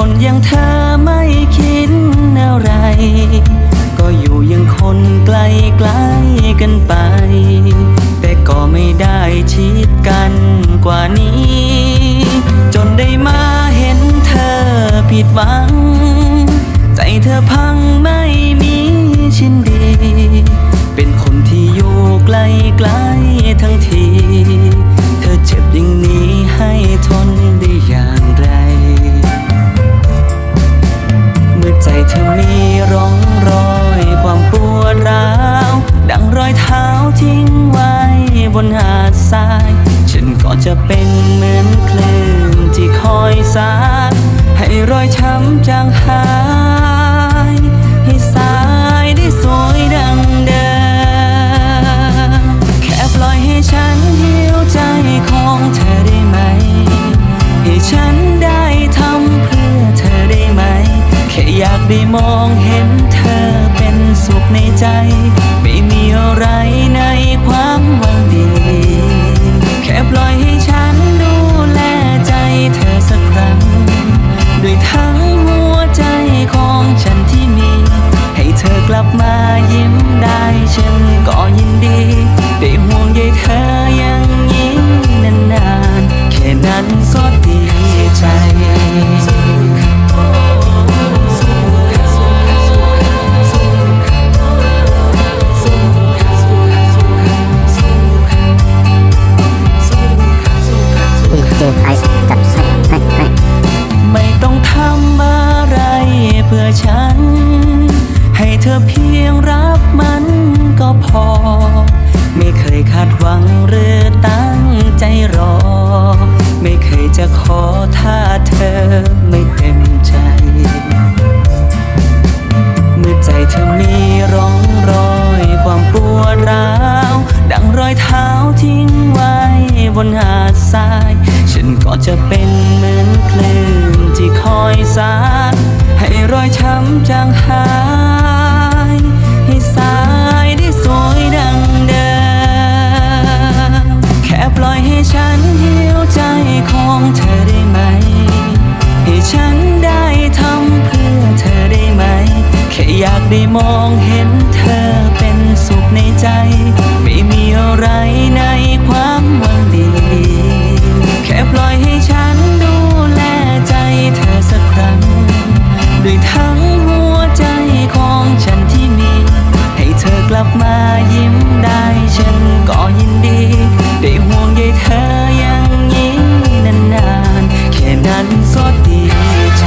คนอยังเธอไม่คิดอะไร ก็อยู่อยังคนไกลไกลๆกันไป แต่ก็ไม่ได้ชิดกันกว่านี้ จนได้มาเห็นเธอผิดหวัง ใจเธอพังไม่มีชิ้นดี เป็นคนที่อยู่ไกลไกลๆทั้งที เธอเจ็บอย่างนี้ให้ ทิ้งไว้บนหาดทราย ฉันก็จะเป็นเหมือนคลื่นที่คอยสาดให้รอยช้ำจางหายให้สายได้สวยดังเดิมแค่ปล่อยให้ฉันหิวใจของเธอได้ไหม ให้ฉันได้ทำเพื่อเธอได้ไหม แค่อยากได้มองเห็นเธอ สุขในใจ ไม่มีอะไรในความหวังดี แค่ปล่อยให้ฉัน ดีเจไอซ์จัดให้ให้ให้ไม่ต้องทำอะไรเพื่อฉัน ให้เธอเพียงรับมันก็พอ ไม่เคยคาดหวังหรือตั้งใจรอ ไม่เคยจะขอถ้าเธอไม่ สาให้รอยช้ำจางหาย ให้สายได้สวยดังเดิมแค่ปล่อยให้ฉันหิวใจของเธอได้ไหม ให้ฉันได้ทำเพื่อเธอได้ไหม แค่อยากได้มองเห็นเธอเป็นสุขในใจ ไม่มีอะไรในความ ลับมายิ้มได้ฉันก็ยินดี ได้ห่วงใยเธอยัางนี้นานๆ แค่นั้นก็ดีใจ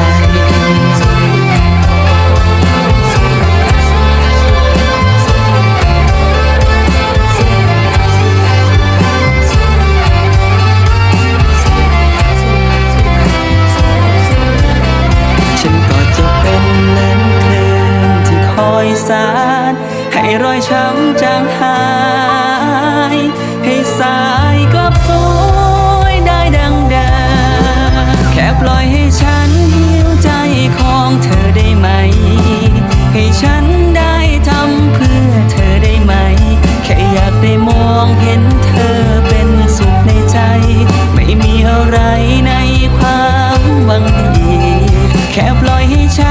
ฉันก็จะเป็นเลนคทนที่คอยสา ให้รอยช้ำจางหาย ให้สายกับสวยได้ดังเดิมแค่ปล่อยให้ฉันหิวใจของเธอได้ไหม ให้ฉันได้ทำเพื่อเธอได้ไหม แค่อยากได้มองเห็นเธอเป็นสุขในใจ ไม่มีอะไรในความหวังดี แค่ปล่อยให้ฉัน